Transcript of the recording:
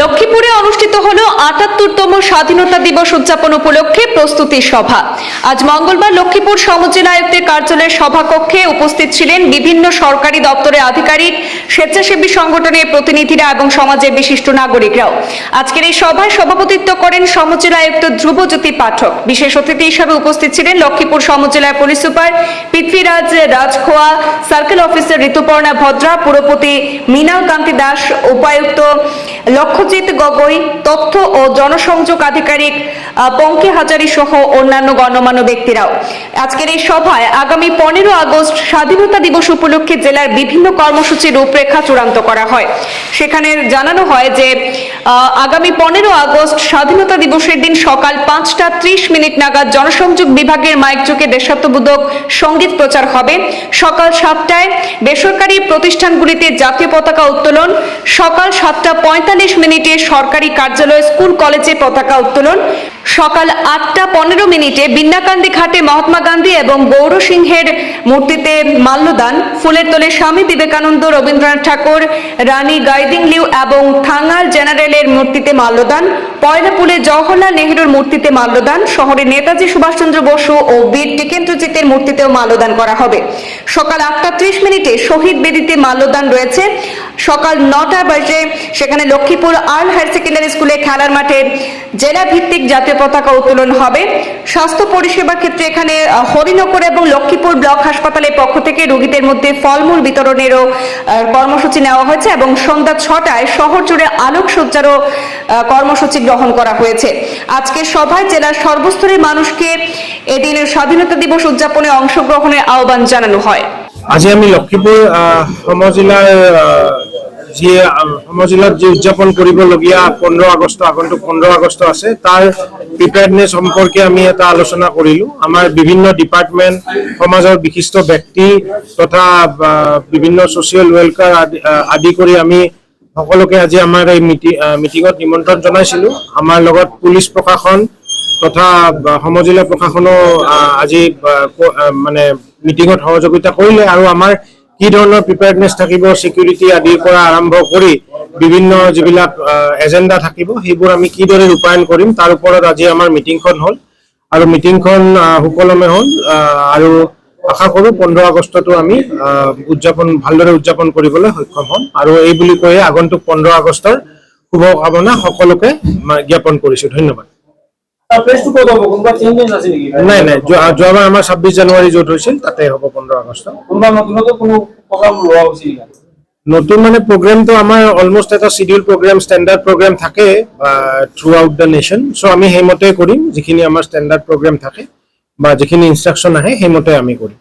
লক্ষ্মীপুরে অনুষ্ঠিত হল আটাত্তরতম স্বাধীনতা দিবস উদযাপন উপলক্ষে প্রস্তুতি সভা। আজ মঙ্গলবার লক্ষ্মীপুর সমজেলা আয়ুক্তের কার্যালয়ের সভাকক্ষে উপস্থিত ছিলেন বিভিন্ন সরকারি দপ্তরের আধিকারিক, স্বেচ্ছাসেবী সংগঠনের প্রতিনিধিরা এবং সমাজের বিশিষ্ট নাগরিকরাও। আজকের এই সভায় সভাপতিত্ব করেন সমজেলা আয়ুক্ত ধ্রুবজ্যোতি পাঠক। বিশেষ অতিথি হিসাবে উপস্থিত ছিলেন Lakshmipur সমজেলার police super Prithviraj Rajkhowa, circle officer Rituparna Bhadra, পুরপতি Mrinal Kanti Das, উপায়ুক্ত লক্ষ্যজিৎ গগৈ, তথ্য ও জনসংযোগ আধিকারিক পঙ্কি হাজারি সহ অন্যান্য গণ্যমান্য ব্যক্তিরাও। আজকের এই সভায় আগামী পনেরো আগস্ট স্বাধীনতা দিবস উপলক্ষে জেলার বিভিন্ন কর্মসূচির রূপরেখা চূড়ান্ত করা হয়। সেখানে জানানো হয় যে আগামী পনেরো আগস্ট স্বাধীনতা দিবসের দিন সকাল পাঁচটা ত্রিশ মিনিট নাগাদ জনসংযোগ বিভাগের মাইক চোখে দেশাত্মবোধক সংগীত প্রচার হবে। সকাল সাতটায় বেসরকারি প্রতিষ্ঠানগুলিতে জাতীয় পতাকা উত্তোলন। সকাল সাতটা পঁয়তাল্লিশ মিনিটে সরকারি কার্যালয় স্কুল কলেজে পতাকা উত্তোলন। সকাল আটটা পনেরো মিনিটে বিন্নাকান্দি ঘাটে মহাত্মা গান্ধী এবং গৌর সিংহের মূর্তিতে মাল্যদান। ফুলের তোলে স্বামী বিবেকানন্দ, রবীন্দ্রনাথ ঠাকুর, রানী গাইদিং লিউ এবং থাঙ্গাল জেনারেলের মূর্তিতে মাল্যদান। পয়লাপুলে জওহরলাল নেহরুর মূর্তিতে মাল্যদান। শহরে নেতাজি সুভাষচন্দ্র বসু ও বীর টিকেন্দ্রজিতের মূর্তিতেও মাল্যদান করা হবে। সকাল আটটা ত্রিশ মিনিটে শহীদ বেদিতে মাল্যদান রয়েছে। সকাল নটা বাজে সেখানে লক্ষ্মীপুর আর্ল হায়ার সেকেন্ডারি স্কুলে খেলার মাঠে জেলা ভিত্তিক জাতীয় পতাকা উত্তোলন হবে। স্বাস্থ্য পরিষেবার ক্ষেত্রে এখানে হরিনগর এবং লক্ষ্মীপুর ব্লক হাসপাতালের পক্ষ থেকে রোগীদের মধ্যে ফলমূল বিতরণেরও কর্মসূচি নেওয়া হয়েছে এবং সন্ধ্যা ছটায় শহর জুড়ে আলোকসজ্জারও কর্মসূচি গ্রহণ করা হয়েছে। আজকে সভায় জেলার সর্বস্তরের মানুষকে এদিনের স্বাধীনতা দিবস উদযাপনে অংশগ্রহণের আহ্বান জানানো হয়। আজি আমি আহ, আহ, যি আহ, সমজিলাত যি উদযাপন কৰিবলগীয়া পোন্ধৰ আগষ্ট আগন্তুক পোন্ধৰ আগষ্ট আছে তাৰ প্ৰিপেয়াৰনেছ সম্পৰ্কে আমি এটা আলোচনা কৰিলো। আমাৰ বিভিন্ন ডিপাৰ্টমেণ্ট সমাজৰ বিশিষ্ট ব্যক্তি তথা বিভিন্ন ছচিয়েল ৱেলফেয়াৰ আদি আদি কৰি আমি সকলোকে আজি আমাৰ এই মিটি- মিটিঙত নিমন্ত্ৰণ জনাইছিলো। আমাৰ লগত পুলিচ প্ৰশাসন তথা সমজিলা প্ৰশাসনো আজি মানে মিটিঙত সহযোগিতা কৰিলে আৰু আমাৰ কি ধৰণৰ প্ৰিপেয়াৰনেছ থাকিব চিকিউৰিটি আদিৰ পৰা আৰম্ভ কৰি বিভিন্ন যিবিলাক এজেণ্ডা থাকিব, সেইবোৰ আমি কিদৰে ৰূপায়ণ কৰিম, তাৰ ওপৰত আজি আমাৰ মিটিংখন হ'ল। আৰু মিটিংখন সুকলমে হ'ল আৰু আশা কৰোঁ পোন্ধৰ আগষ্টতো আমি উদযাপন, ভালদৰে উদযাপন কৰিবলৈ সক্ষম হ'ম। আৰু এই বুলি কৈয়ে আগন্তুক পোন্ধৰ আগষ্টৰ শুভকামনা সকলোকে জ্ঞাপন কৰিছোঁ। ধন্যবাদ। নাই নাই যোৱাবাৰ আমাৰ ছাব্বিছ জানুৱাৰী য'ত হৈছিল তাতে হ'ব পোন্ধৰ আগষ্ট কোনোবা নতুনকৈ কোনো প্ৰগ্ৰাম লোৱা হৈছিল নেকি নতুন মানে প্ৰগ্ৰেমটো আমাৰ অলমষ্ট এটা চিডিউল প্ৰগ্ৰেম ষ্টেণ্ডাৰ্ড প্ৰগ্ৰেম থাকে throughout the nation so' আমি সেইমতে কৰিম যিখিনি আমাৰ ষ্টেণ্ডাৰ্ড প্ৰগ্ৰেম থাকে বা যিখিনি ইনষ্ট্ৰাকশ্যন আহে সেইমতে আমি কৰিম।